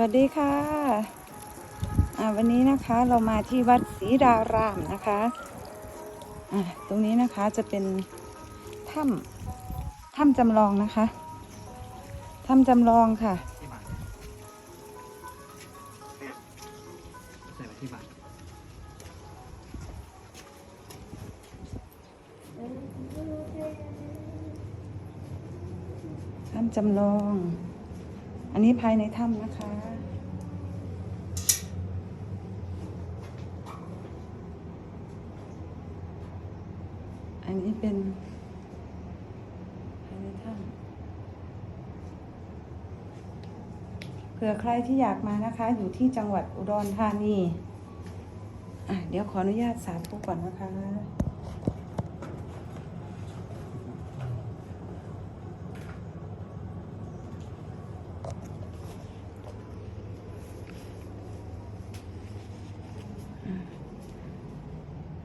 วัสดีค่ะอ่าวันนี้นะคะเรามาที่วัดศรีดารามนะคะอ่าตรงนี้นะคะจะเป็นถ้ำถ้ำจำลองนะคะถ้ำจำลองค่ะที่บ้านถ้ำจำลอง อันนี้ภายในถ้ำนะคะ อันนี้เป็นภายในถ้ำเผื่อใครที่อยากมานะคะ อยู่ที่จังหวัดอุดรธานี อะ เดี๋ยวขออนุญาตสาธุก่อนนะคะ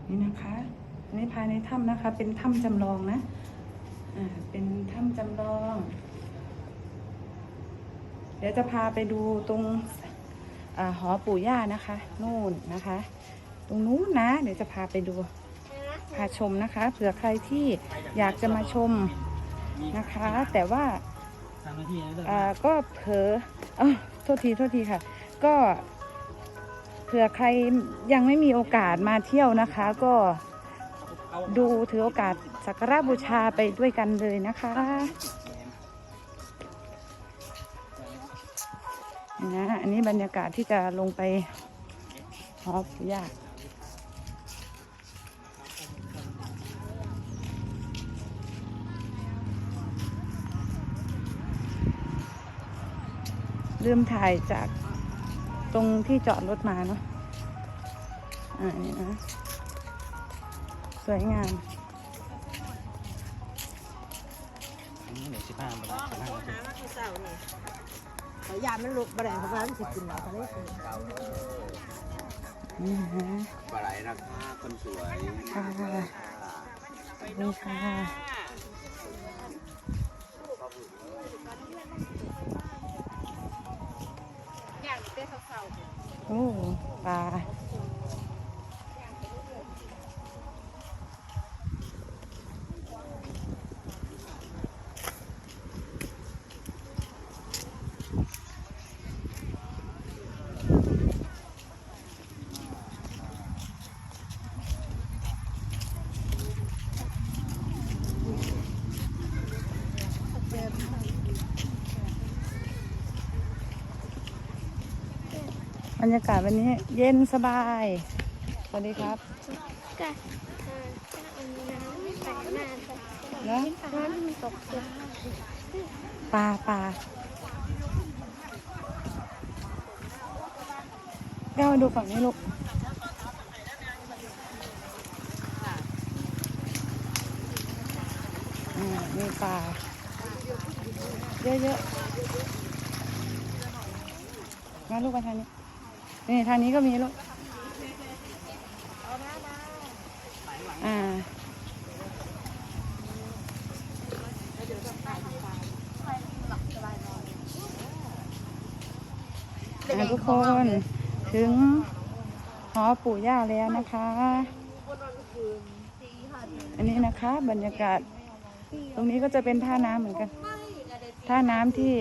นี่นะคะอันนี้ภายใน ถ้ำนะคะ เป็นถ้ำจำลองนะอ่าเป็นถ้ำจำลอง เดี๋ยวจะพาไปดูตรงอาหอปู่ย่านะคะนู่นนะคะ ตรงนู้นนะ เดี๋ยวจะพาไปดูพาชมนะคะเผื่อใครที่อยากจะมาชมนะคะ แต่ว่าทำหน้าที่นะเรื่องอ่าก็เผลอเอ้าโทษทีโทษทีค่ะ ก็เผื่อใครยังไม่มีโอกาสมาเที่ยวนะคะ ก็ ดูถือโอกาสสักการะบูชาไปด้วยกันเลยนะคะนะอันนี้บรรยากาศที่จะลงไปหอปู่ย่าลืมถ่ายจากตรงที่จอดรถมาเนาะอ่านี่นะ สวยงามอันนี้เหลือสิบห้าบาทสิบห้าบาทน้ำมันคือเสานี่ขอยามันลุกบะแดงเพราะว่านสิกินเหล้าทะเลกินนี่นะปลาไหลนะคะคนสวยค่ะนี่ค่ะโอ้ปลา บรรยากาศวันนี้เย็นสบาย สวัสดีครับก็แล้วน้ำที่มันตกปลาปลาปลาเก้ามาดูฝั่งนี้ลูกอ่ามีปลาเยอะๆมาลูกมาทางนี้ นี่ทางนี้ก็มีลูกอ่าทุกคนถึงหอปู่ย่าแล้วนะคะ อันนี้นะคะบรรยากาศ ตรงนี้ก็จะเป็นท่าน้ำเหมือนกัน ท่าน้ำที่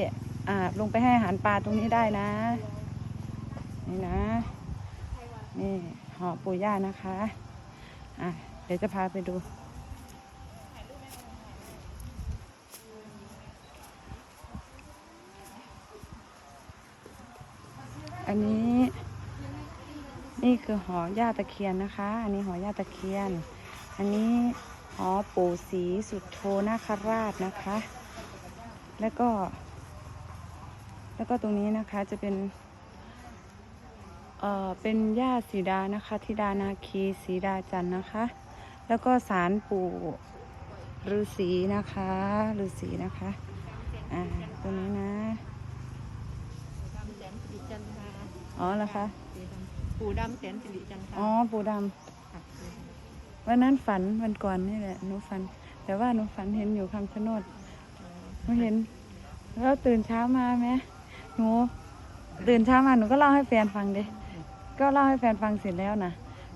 อ่าลงไปให้อาหารปลาตรงนี้ได้นะ นี่นะ นี่หอปู่ย่านะคะ อะ เดี๋ยวจะพาไปดู อันนี้ นี่คือหอย่าตะเคียนนะคะ อันนี้หอย่าตะเคียน อันนี้หอปู่ศรีสุดโทนาคราชนะคะ แล้วก็ แล้วก็ตรงนี้นะคะจะเป็น เอ่อเป็นย่าสีดานะคะธิดานาคีสีดาจันทร์นะคะ แล้วก็สารปู่ฤาษีนะคะฤาษีนะคะอ่าตรงนี้นะแสนสิริจันทราอ๋อเหรอคะปู่ดำแสนสิริจันทราอ๋อปู่ดำวันนั้นฝันวันก่อนนี่แหละหนูฝัน แต่ว่าหนูฝันเห็นอยู่คำชะโนดหนูเห็น แล้วตื่นเช้ามาไหมหนูตื่นเช้ามาหนูก็เล่าให้แฟนฟังดิ ก็เล่าให้แฟนฟังเสร็จแล้วนะ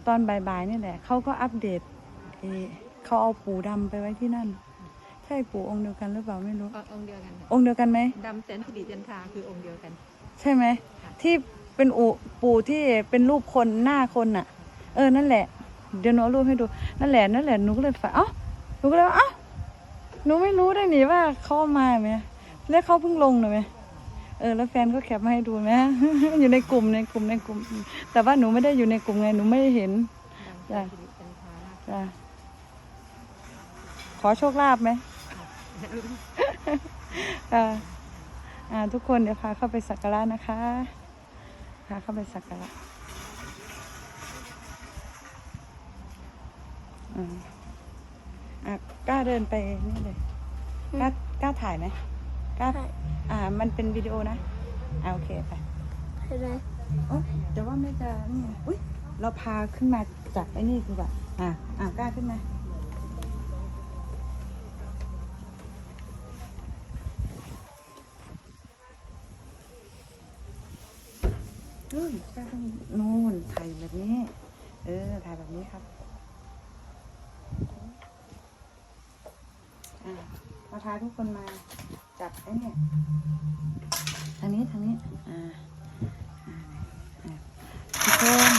ตอนบ่ายๆนี่แหละเขาก็อัปเดตเอ่อเขาเอาปู่ดำไปไว้ที่นั่น ใช่ปู่องค์เดียวกันหรือเปล่าไม่รู้องค์เดียวกันค่ะองค์เดียวกันไหมดำแสนสิริจันทราคือองค์เดียวกัน ใช่ไหมที่เป็นอูปู่ที่เป็นรูปคนหน้าคนน่ะ เออนั่นแหละ เดี๋ยวหนูเอารูปให้ดูนั่นแหละนั่นแหละหนูก็เลยฝันเอ้าหนูก็เลยว่าเอ้าหนูไม่รู้ได้หนิว่าเขาเอามาไหมแล้วเขาเพิ่งลงหน่อยไหม เออแล้วแฟนก็แคปมาให้ดูไหมอยู่ในกลุ่มในกลุ่มในกลุ่ม แต่ว่าหนูไม่ได้อยู่ในกลุ่มไงหนูไม่ได้เห็นจันทราจ้ะขอโชคลาภไหมอ่าอ่าทุกคนเดี๋ยวพาเข้าไปสักการะนะคะพาเข้าไปสักการะอ่ากล้าเดินไปนี่เลยกล้ากล้าถ่ายไหม กล้าอ่า มันเป็นวิดีโอนะอ่าโอเคไปเห็นไหมโอ๊ยแต่ว่าไม่จะนี่ไงอุ้ยเราพาขึ้นมาจากไอ้นี่คือแบบอ่าอ่ากล้าขึ้นมาเฮ้ยกล้าต้องนู่นถ่ายแบบนี้ เออ ถ่ายแบบนี้ครับอ่าพอทาทุกคนมา จับไอ้เนี่ยทางนี้ทางนี้อ่าอ่าอ่าทุกคน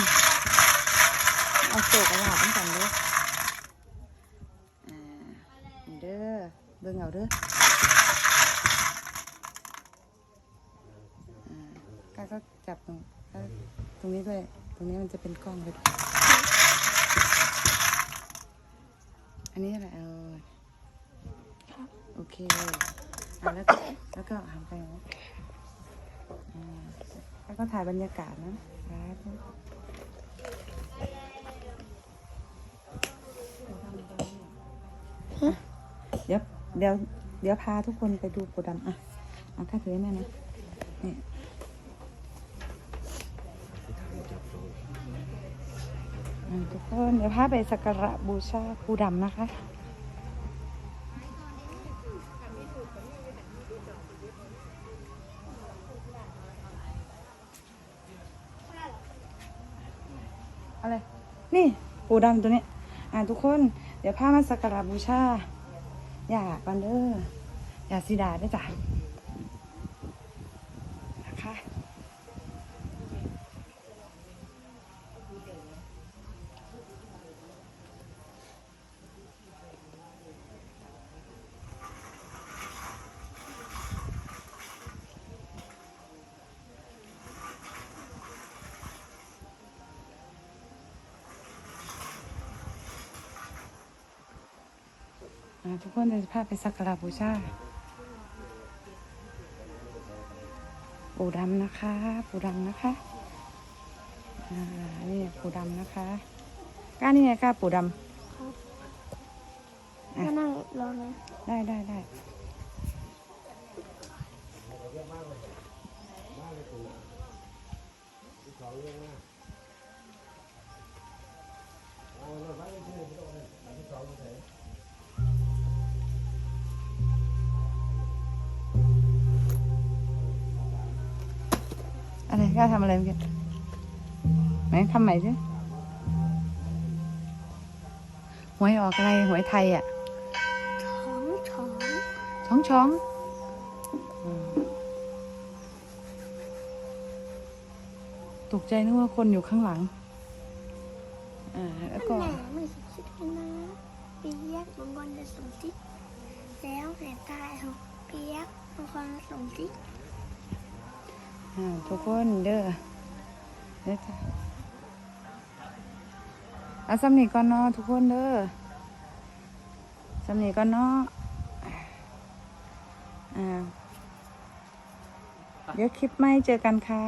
เอาโศกเอาหลาบตั้งแต่เด้ออ่าเด้อเบิ่งเอาเด้ออ่าก้าก็จับตรงก้าตรงนี้ด้วย ตรงนี้มันจะเป็นกล้องเลยอันนี้อะไรเออโอเค อ่าแล้วก็แล้วก็หันไปนะอ่าแล้วก็ถ่ายบรรยากาศนะครับอะเดี๋ยวเดี๋ยวเดี๋ยวพาทุกคนไปดูโปรดำอะเอาข้าถือให้แม่นะนี่อะทุกคนเดี๋ยวพาไปสักการะบูชาปูดำนะคะ อะไร นี่ปูดำตัวนี้ อ่าทุกคน เดี๋ยวผ้ามาสักการะบูชา อย่าปันเดอร์อย่าสีดาด้วยจ้ะอ่า ทุกคนเดี๋ยวจะพาไปสักการะบูชาปูดำนะคะ ปูดำนะคะอ่านี่ปูดำนะคะกล้านี่ไงกล้าปูดมานั่งรอเลยำได้ได้ได้อะไร กล้าทำอะไรเมื่อกี้ไหนทำใหม่สิหวยออกอะไรหวยไทยอะช้องช้องช้องช้องตกใจนึกว่าคนอยู่ข้างหลัง อ่า แล้วก็แหน่ไม่คิดกันนะเปียกบางคนจะส่งทิศแล้วแหนตายเขาเปียกบางคนส่งทิศ ทุกคนเด้อเด้อจ้ะอาสำนีก่อนเนาะทุกคนเด้อสำนีก่อนเนาะอ่าเดี๋ยวคลิปไม่เจอกันค่ะ